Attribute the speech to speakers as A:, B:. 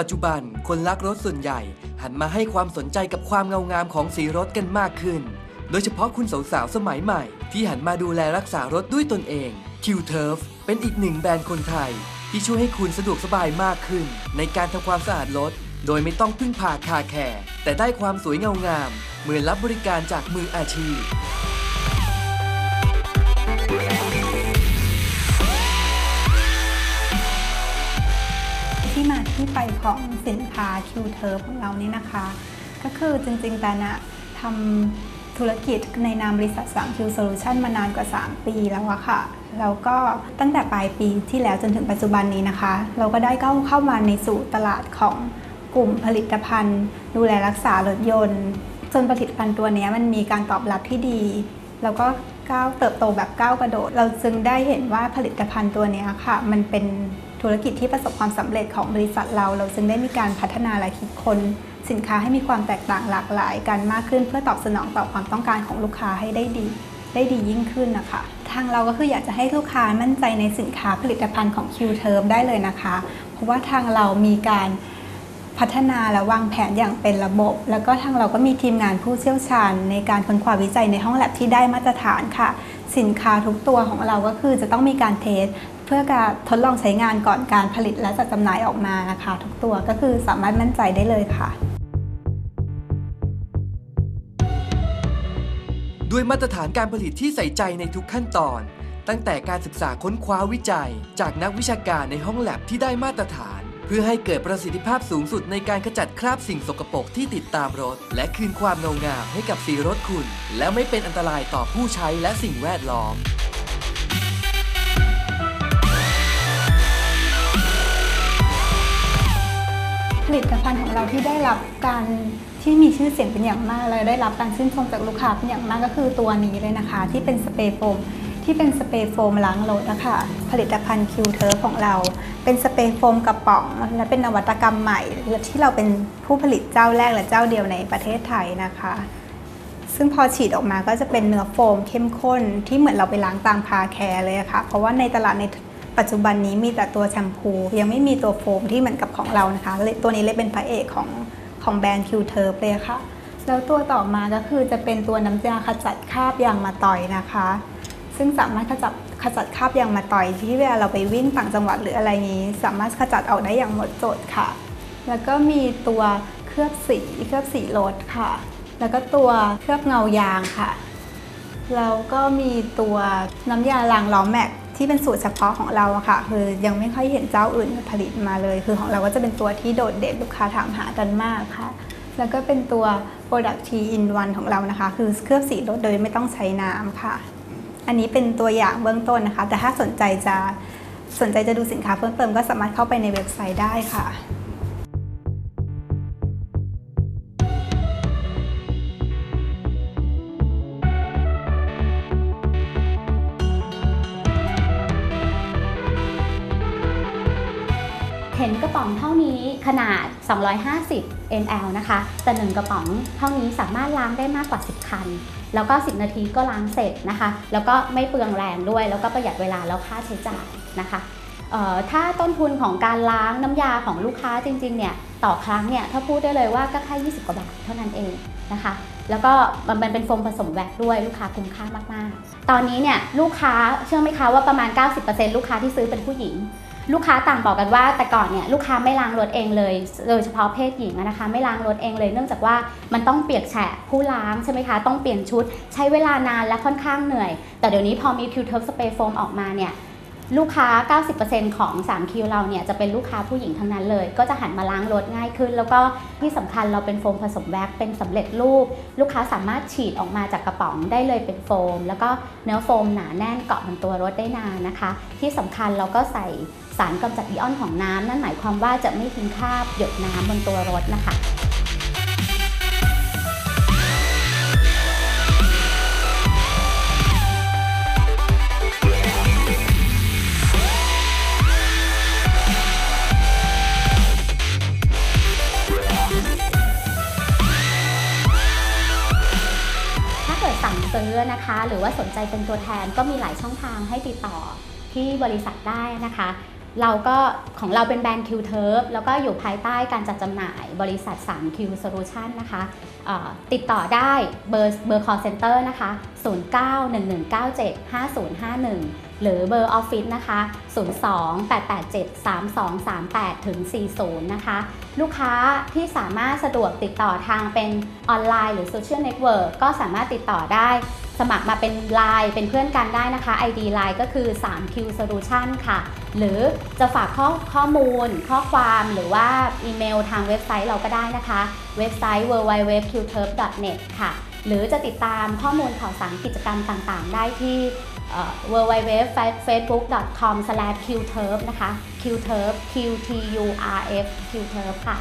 A: ปัจจุบันคนรักรถส่วนใหญ่ หันมาให้ความสนใจกับความเงางามของสีรถกันมากขึ้น โดยเฉพาะคุณสาวๆสมัยใหม่ ที่หันมาดูแลรักษารถด้วยตนเอง Q-Turf เป็นอีกหนึ่งแบรนด์คนไทย ที่ช่วยให้คุณสะดวกสบายมากขึ้น ในการทำความสะอาดรถโดยไม่ต้องพึ่งพาคาแคร์แต่ได้ความสวยเงางามเหมือนรับบริการจากมืออาชีพ
B: ที่ไปของสินค้า Q t u r ของเรานี่นะคะ ก็คือจริงๆแต่นะทำธุรกิจในนามบริษัท 3Q Solution มานานกว่า 3 ปีแล้วอะค่ะแล้วก็ตั้งแต่ปลายปีที่แล้วจนถึงปัจจุบันนี้นะคะ เราก็ได้เข้าเข้ามาในสู่ตลาดของกลุ่มผลิตภัณฑ์ ดูแลรักษารถยนต์จนผลิตภัณฑ์ตัวนี้มันมีการตอบรับที่ดี แล้วก็ก้าวเติบโตแบบก้าวกระโดด เราจึงได้เห็นว่าผลิตภัณฑ์ตัวนี้ค่ะ มันเป็น ธุรกิจที่ประสบความสำเร็จของบริษัทเรา เราจึงได้มีการพัฒนาและคิดค้นสินค้าให้มีความแตกต่างหลากหลายกันมากขึ้น เพื่อตอบสนองต่อความต้องการของลูกค้าให้ได้ดี ได้ดียิ่งขึ้นนะคะ ทางเราก็คืออยากจะให้ลูกค้ามั่นใจในสินค้าผลิตภัณฑ์ของ Q-Term ได้เลยนะคะ เพราะว่าทางเรามีการพัฒนาและวางแผนอย่างเป็นระบบ แล้วก็ทางเราก็มีทีมงานผู้เชี่ยวชาญ ในการค้นคว้าวิจัยในห้องแลบที่ได้มาตรฐานค่ะ สินค้าทุกตัวของเราก็คือจะต้องมีการเทส พื่อการทดลองใช้งานก่อนการผลิตและจัดจำหน่ายออกมานะคะ ทุกตัวก็คือสามารถมั่นใจได้เลยค่ะ
A: ด้วยมาตรฐานการผลิตที่ใส่ใจในทุกขั้นตอน ตั้งแต่การศึกษาค้นคว้าวิจัย จากนักวิชาการในห้องแลบที่ได้มาตรฐาน เพื่อให้เกิดประสิทธิภาพสูงสุดในการขจัดคราบสิ่งสกปรกที่ติดตามรถ และคืนความเงางามให้กับสีรถคุณ และไม่เป็นอันตรายต่อผู้ใช้และสิ่งแวดล้อม
B: ผลิตภัณฑ์ของเราที่ได้รับการที่มีชื่อเสียงเป็นอย่างมากและได้รับการชื่นชมจากลูกค้าเป็นอย่างมากก็คือตัวนี้เลยนะคะ ที่เป็นสเปรย์โฟมที่เป็นสเปรย์โฟมล้างรถนะคะผลิตภัณฑ์คิวเทอร์ของเรา เป็นสเปรย์โฟมกระป๋อง และเป็นนวัตกรรมใหม่ และที่เราเป็นผู้ผลิตเจ้าแรกและเจ้าเดียวในประเทศไทยนะคะ ซึ่งพอฉีดออกมาก็จะเป็นเนื้อโฟมเข้มข้นที่เหมือนเราไปล้างตามคาแคร์เลยอะค่ะเพราะว่าในตลาดใน ปัจจุบันนี้มีแต่ตัวแชมพูยังไม่มีตัวโฟมที่เหมือนกับของเรานะคะเลยตัวนี้เลยเป็นพระเอกของของแบรนด์คิวเทอร์เลยค่ะ แล้วตัวต่อมาก็คือจะเป็นตัวน้ำยาขจัดคราบยางมาต่อยนะคะ ซึ่งสามารถขจัดขจัดคราบยางมาต่อยที่เวลาเราไปวิ่งต่างจังหวัดหรืออะไรนี้ สามารถขจัดออกได้อย่างหมดจดค่ะ แล้วก็มีตัวเคลือบสีเคลือบสีรถค่ะ แล้วก็ตัวเคลือบเงายางค่ะแล้วก็มีตัวน้ำยาล้างล้อแม็ก ที่เป็นสูตรเฉพาะของเราอะค่ะ คือยังไม่ค่อยเห็นเจ้าอื่นผลิตมาเลย คือของเราก็จะเป็นตัวที่โดดเด่นลูกค้าถามหากันมากค่ะ แล้วก็เป็นตัว Product T in One ของเรานะคะ คือเคลือบสีรถโดยไม่ต้องใช้น้ำค่ะ อันนี้เป็นตัวอย่างเบื้องต้นนะคะ แต่ถ้าสนใจจะสนใจจะดูสินค้าเพิ่มเติมก็สามารถเข้าไปในเว็บไซต์ได้ค่ะ
C: เห็นกระป๋องเท่านี้ขนาด 250 ml นะคะ แต่หนึ่งกระป๋องเท่านี้สามารถล้างได้มากกว่า 10 คัน แล้วก็ 10 นาทีก็ล้างเสร็จนะคะ แล้วก็ไม่เปลืองแรงด้วย แล้วก็ประหยัดเวลาแล้วค่าใช้จ่ายนะคะถ้าต้นทุนของการล้างน้ำยาของลูกค้าจริงๆเนี่ยต่อครั้งเนี่ยถ้าพูดได้เลยว่าก็แค่20 กว่าบาทเท่านั้นเองนะคะ แล้วก็มันเป็นโฟมผสมแวกด้วยลูกค้าคุ้มค่ามากๆ ตอนนี้เนี่ยลูกค้าเชื่อไหมคะว่าประมาณ 90%ลูกค้าที่ซื้อเป็นผู้หญิง ลูกค้าต่างบอกกันว่าแต่ก่อนเนี่ยลูกค้าไม่ล้างรถเองเลยโดยเฉพาะเพศหญิงนะคะ ไม่ล้างรถเองเลยเนื่องจากว่ามันต้องเปียกแฉะผู้ล้างใช่ไหมคะต้องเปลี่ยนชุด ใช้เวลานานและค่อนข้างเหนื่อย แต่เดี๋ยวนี้พอมี Q t u r f Spray Foam ออกมาเนี่ยลูกค้า 90%ของ 3 คิวเราเนี่ยจะเป็นลูกค้าผู้หญิงทั้งนั้นเลย ก็จะหันมาล้างรถง่ายขึ้น แล้วก็ที่สำคัญเราเป็นโฟมผสมแว็กเป็นสำเร็จรูป ลูกค้าสามารถฉีดออกมาจากกระป๋องได้เลยเป็นโฟม แล้วก็เนื้อโฟมหนาแน่นเกาะบนตัวรถได้นานนะคะ ที่สำคัญเราก็ใส่ สารกำจัดอิออนของน้ำนั่นหมายความว่าจะไม่ทิ้งคราบหยดน้ำบนตัวรถนะคะถ้าเกิดสั่งซื้อนะคะ หรือว่าสนใจเป็นตัวแทนก็มีหลายช่องทางให้ติดต่อที่บริษัทได้นะคะ เราก็ของเราเป็นแบรนด์ Q t u r f แล้วก็อยู่ภายใต้การจัดจำหน่ายบริษัท 3Q Solution นะคะติดต่อได้เบอร์เบอร์ call center นะคะ 0911975051 หรือเบอร์ออฟฟิศนะคะ 02-887-3238ถึง40 นะคะ ลูกค้าที่สามารถสะดวกติดต่อทางเป็นออนไลน์หรือโซเชียลเน็ตเวิร์กก็สามารถติดต่อได้สมัครมาเป็น Line เป็นเพื่อนกันได้นะคะ ID Line ก็คือ 3Q Solution ค่ะ หรือจะฝากข้อข้อมูล ข้อความหรือว่าอีเมลทางเว็บไซต์เราก็ได้นะคะ เว็บไซต์ www.qturf.net ค่ะ หรือจะติดตามข้อมูลข่าวสารกิจกรรมต่างๆ ได้ที่เอ่อ www.facebook.com/qturf นะคะ qturf q t u r f qturf ค่ะ